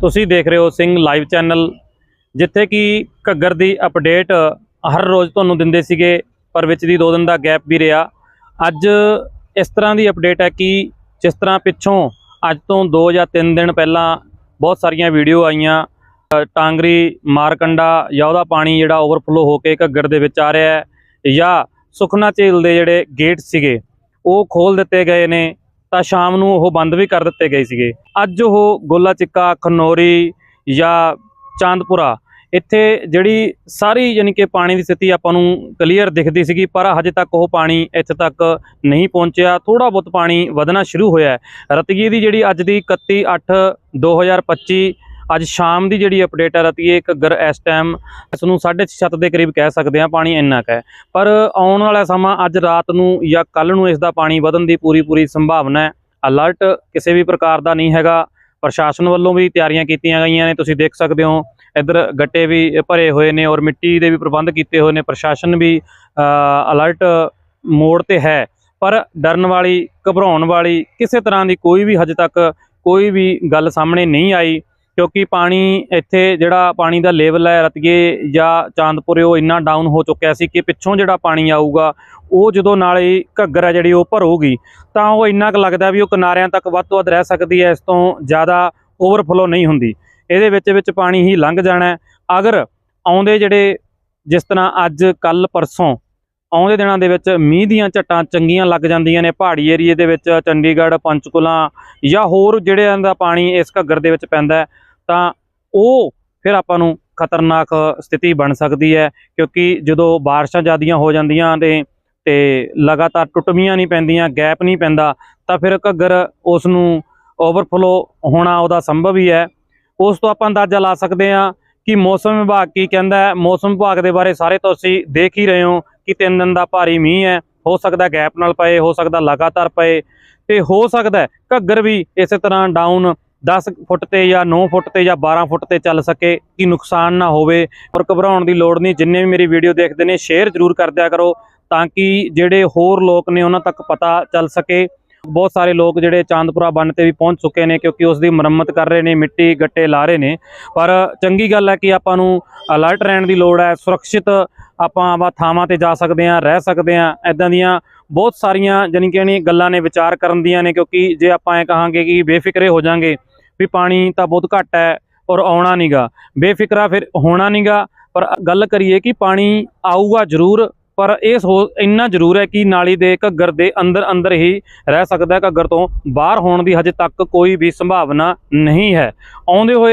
ਤੁਸੀਂ ਦੇਖ ਰਹੇ ਹੋ ਸਿੰਘ ਲਾਈਵ ਚੈਨਲ ਜਿੱਥੇ ਕਿ ਘੱਗਰ ਦੀ ਅਪਡੇਟ ਹਰ ਰੋਜ਼ ਤੁਹਾਨੂੰ ਦਿੰਦੇ ਸੀਗੇ ਪਰ ਵਿੱਚ ਦੀ 2 ਦਿਨ ਦਾ ਗੈਪ ਵੀ ਰਿਹਾ। ਅੱਜ ਇਸ ਤਰ੍ਹਾਂ ਦੀ ਅਪਡੇਟ ਹੈ ਕਿ ਜਿਸ ਤਰ੍ਹਾਂ ਪਿੱਛੋਂ ਅੱਜ ਤੋਂ 2 ਜਾਂ 3 ਦਿਨ ਪਹਿਲਾਂ ਬਹੁਤ ਸਾਰੀਆਂ ਵੀਡੀਓ ਆਈਆਂ। ਅ, ਟਾਂਗਰੀ ਮਾਰਕੰਡਾ ਜਾਂ ਉਹਦਾ ਪਾਣੀ ਜਿਹੜਾ ਓਵਰਫਲੋ ਹੋ ਕੇ ਘੱਗਰ ਦੇ ਵਿੱਚ ਆ ਰਿਹਾ ਹੈ ਜਾਂ ਸੁਖਨਾ ਝੀਲ ਦੇ ਜਿਹੜੇ ਗੇਟ ਸੀਗੇ ਉਹ ਖੋਲ ਦਿੱਤੇ ਗਏ ਨੇ। ਤਾਂ ਸ਼ਾਮ ਨੂੰ ਉਹ ਬੰਦ ਵੀ ਕਰ ਦਿੱਤੇ ਗਏ ਸੀਗੇ। ਅੱਜ ਉਹ ਗੋਲਾ ਚਿੱਕਾ ਖਨੌਰੀ ਜਾਂ ਚਾਂਦਪੁਰਾ, ਇੱਥੇ ਜਿਹੜੀ ਸਾਰੀ ਯਾਨੀ ਕਿ ਪਾਣੀ ਦੀ ਸਥਿਤੀ ਆਪਾਂ ਨੂੰ ਕਲੀਅਰ ਦਿਖਦੀ ਸੀਗੀ, ਪਰ ਹਜੇ ਤੱਕ ਉਹ ਪਾਣੀ ਇੱਥੇ ਤੱਕ ਨਹੀਂ ਪਹੁੰਚਿਆ। ਥੋੜਾ ਬਹੁਤ ਪਾਣੀ ਵਧਣਾ ਸ਼ੁਰੂ ਹੋਇਆ ਹੈ। ਰਤੀਏ ਦੀ ਜਿਹੜੀ ਅੱਜ ਦੀ 31 8 2025 ਅੱਜ ਸ਼ਾਮ ਦੀ ਜਿਹੜੀ ਅਪਡੇਟ ਹੈ ਰਤੀਏ ਘੱਗਰ ਇਸ ਟਾਈਮ ਇਸ ਨੂੰ 6.5 ਦੇ ਕਰੀਬ ਕਹਿ ਸਕਦੇ ਹਾਂ ਪਾਣੀ ਇੰਨਾ ਕੁ ਹੈ। ਪਰ ਆਉਣ ਵਾਲਾ ਸਮਾਂ ਅੱਜ ਰਾਤ ਨੂੰ ਜਾਂ ਕੱਲ ਨੂੰ ਇਸ ਦਾ ਪਾਣੀ ਵਧਣ ਦੀ ਪੂਰੀ ਪੂਰੀ ਸੰਭਾਵਨਾ ਹੈ। ਅਲਰਟ ਕਿਸੇ ਵੀ ਪ੍ਰਕਾਰ ਦਾ ਨਹੀਂ ਹੈਗਾ। ਪ੍ਰਸ਼ਾਸਨ ਵੱਲੋਂ ਵੀ ਤਿਆਰੀਆਂ ਕੀਤੀਆਂ ਗਈਆਂ ਨੇ, ਤੁਸੀਂ ਦੇਖ ਸਕਦੇ ਹੋ। ਇੱਧਰ ਗੱਟੇ ਵੀ ਭਰੇ ਹੋਏ ਨੇ ਔਰ ਮਿੱਟੀ ਦੇ ਵੀ ਪ੍ਰਬੰਧ ਕੀਤੇ ਹੋਏ ਨੇ। ਪ੍ਰਸ਼ਾਸਨ ਵੀ ਅਲਰਟ ਮੋੜ ਤੇ ਹੈ। ਪਰ ਡਰਨ ਵਾਲੀ, ਘਬਰਾਉਣ ਵਾਲੀ ਕਿਸੇ ਤਰ੍ਹਾਂ ਦੀ ਕੋਈ ਵੀ ਹਜੇ ਤੱਕ ਕੋਈ ਵੀ ਗੱਲ ਸਾਹਮਣੇ ਨਹੀਂ ਆਈ। ਕਿਉਂਕਿ ਪਾਣੀ ਇੱਥੇ ਜਿਹੜਾ ਪਾਣੀ ਦਾ ਲੈਵਲ ਹੈ ਰਤੀਏ ਜਾਂ ਚਾਂਦਪੁਰੇ, ਉਹ ਇੰਨਾ ਡਾਊਨ ਹੋ ਚੁੱਕਿਆ ਸੀ ਕਿ ਪਿੱਛੋਂ ਜਿਹੜਾ ਪਾਣੀ ਆਊਗਾ, ਉਹ ਜਦੋਂ ਨਾਲੇ ਘੱਗਰ ਹੈ ਜਿਹੜੀ, ਉਹ ਭਰੂਗੀ, ਤਾਂ ਉਹ ਇੰਨਾ ਕੁ ਲੱਗਦਾ ਵੀ ਉਹ ਕਿਨਾਰਿਆਂ ਤੱਕ ਵੱਧ ਤੋਂ ਵੱਧ ਰਹਿ ਸਕਦੀ ਹੈ, ਇਸ ਤੋਂ ਜ਼ਿਆਦਾ ਓਵਰਫਲੋ ਨਹੀਂ ਹੁੰਦੀ। ਇਹਦੇ ਵਿੱਚ ਵਿੱਚ ਪਾਣੀ ਹੀ ਲੰਘ ਜਾਣਾ ਅਗਰ ਆਉਂਦੇ ਜਿਹੜੇ, ਜਿਸ ਤਰ੍ਹਾਂ ਅੱਜ ਕੱਲ ਪਰਸੋਂ, ਆਉਂਦੇ ਦਿਨਾਂ ਦੇ ਵਿੱਚ ਮੀਂਹ ਦੀਆਂ ਝੱਟਾਂ ਚੰਗੀਆਂ ਲੱਗ ਜਾਂਦੀਆਂ ਨੇ, ਪਹਾੜੀ ਏਰੀਏ ਦੇ ਵਿੱਚ, ਚੰਡੀਗੜ੍ਹ, ਪੰਚਕੁਲਾ ਜਾਂ ਹੋਰ ਜਿਹੜਿਆਂ ਦਾ ਪਾਣੀ ਇਸ ਘੱਗਰ ਦੇ ਵਿੱਚ ਪੈਂਦਾ ਤਾਂ ਉਹ ਫਿਰ ਆਪਾਂ ਨੂੰ ਖਤਰਨਾਕ ਸਥਿਤੀ ਬਣ ਸਕਦੀ ਹੈ, ਕਿਉਂਕਿ ਜਦੋਂ ਬਾਰਿਸ਼ਾਂ ਜ਼ਿਆਦੀਆਂ ਹੋ ਜਾਂਦੀਆਂ ਨੇ ਤੇ ਲਗਾਤਾਰ ਟੁੱਟਵੀਆਂ ਨਹੀਂ ਪੈਂਦੀਆਂ, ਗੈਪ ਨਹੀਂ ਪੈਂਦਾ, ਤਾਂ ਫਿਰ ਘੱਗਰ ਉਸ ਨੂੰ ਓਵਰਫਲੋ ਹੋਣਾ ਉਹਦਾ ਸੰਭਵ ਹੀ ਹੈ। ਉਸ ਤੋਂ ਆਪਾਂ ਅੰਦਾਜ਼ਾ ਲਾ ਸਕਦੇ ਹਾਂ ਕਿ ਮੌਸਮ ਵਿਭਾਗ ਕੀ ਕਹਿੰਦਾ ਹੈ। ਮੌਸਮ ਵਿਭਾਗ ਦੇ ਬਾਰੇ ਸਾਰੇ ਤੁਸੀਂ ਦੇਖ ਹੀ ਰਹੇ ਹੋ ਕਿ ਤਿੰਨ ਦਿਨ ਦਾ ਭਾਰੀ ਮੀਂਹ ਹੈ। ਹੋ ਸਕਦਾ ਗੈਪ ਨਾਲ ਪਏ, ਹੋ ਸਕਦਾ ਲਗਾਤਾਰ ਪਏ ਤੇ ਹੋ ਸਕਦਾ ਘੱਗਰ ਵੀ ਇਸੇ ਤਰ੍ਹਾਂ ਡਾਊਨ 10 ਫੁੱਟ ਤੇ ਜਾਂ 9 ਫੁੱਟ ਤੇ ਜਾਂ 12 ਫੁੱਟ ਤੇ ਚੱਲ ਸਕੇ, ਕਿ ਨੁਕਸਾਨ ਨਾ ਹੋਵੇ। ਔਰ ਘਬਰਾਉਣ ਦੀ ਲੋੜ ਨਹੀਂ, ਜਿੰਨੇ ਵੀ ਮੇਰੀ ਵੀਡੀਓ ਦੇਖਦੇ ਨੇ, ਸ਼ੇਅਰ ਜ਼ਰੂਰ ਕਰ ਦਿਆ ਕਰੋ, ਤਾਂ ਕਿ ਜਿਹੜੇ ਹੋਰ ਲੋਕ ਨੇ, ਉਹਨਾਂ ਤੱਕ ਪਤਾ ਚੱਲ ਸਕੇ। ਬਹੁਤ ਸਾਰੇ ਲੋਕ ਜਿਹੜੇ ਚਾਂਦਪੁਰਾ ਬੰਨ ਤੇ ਵੀ ਪਹੁੰਚ ਚੁੱਕੇ ਨੇ ਕਿਉਂਕਿ ਉਸ ਦੀ ਮੁਰੰਮਤ ਕਰ ਰਹੇ ਨੇ, ਮਿੱਟੀ, ਗੱਟੇ ਲਾ ਰਹੇ ਨੇ। ਪਰ ਚੰਗੀ ਗੱਲ ਹੈ ਕਿ ਆਪਾਂ ਨੂੰ ਅਲਰਟ ਰਹਿਣ ਦੀ ਲੋੜ ਹੈ, ਸੁਰੱਖਿਅਤ ਆਪਾਂ ਆਵਾ ਥਾਵਾਂ ਤੇ ਜਾ ਸਕਦੇ ਹਾਂ, ਰਹਿ ਸਕਦੇ ਹਾਂ। ਐਦਾਂ ਦੀਆਂ ਬਹੁਤ ਸਾਰੀਆਂ ਜਾਣੀ ਕਿ ਨਹੀਂ ਗੱਲਾਂ ਨੇ ਵਿਚਾਰ ਕਰਨ ਦੀਆਂ ਨੇ ਕਿਉਂਕਿ ਜੇ ਆਪਾਂ ਐ ਕਹਾਂਗੇ ਕਿ ਬੇਫਿਕਰੇ ਹੋ ਜਾਾਂਗੇ ਵੀ ਪਾਣੀ ਤਾਂ ਬਹੁਤ ਘੱਟ ਹੈ ਔਰ ਆਉਣਾ ਨਹੀਂਗਾ ਬੇਫਿਕਰਾ ਫਿਰ ਹੋਣਾ ਨਹੀਂਗਾ ਪਰ ਗੱਲ ਕਰੀਏ ਕਿ ਪਾਣੀ ਆਊਗਾ ਜ਼ਰੂਰ। ਪਰ ਇਹ ਸੋ ਇੰਨਾ ਜ਼ਰੂਰ ਹੈ ਕਿ ਨਾਲੀ ਦੇ ਘੱਗਰ ਦੇ ਅੰਦਰ ਅੰਦਰ ਹੀ ਰਹਿ ਸਕਦਾ ਹੈ ਘੱਗਰ ਤੋਂ ਬਾਹਰ ਹੋਣ ਦੀ ਹਜੇ ਤੱਕ ਕੋਈ ਵੀ ਸੰਭਾਵਨਾ ਨਹੀਂ ਹੈ। ਆਉਂਦੇ ਹੋਏ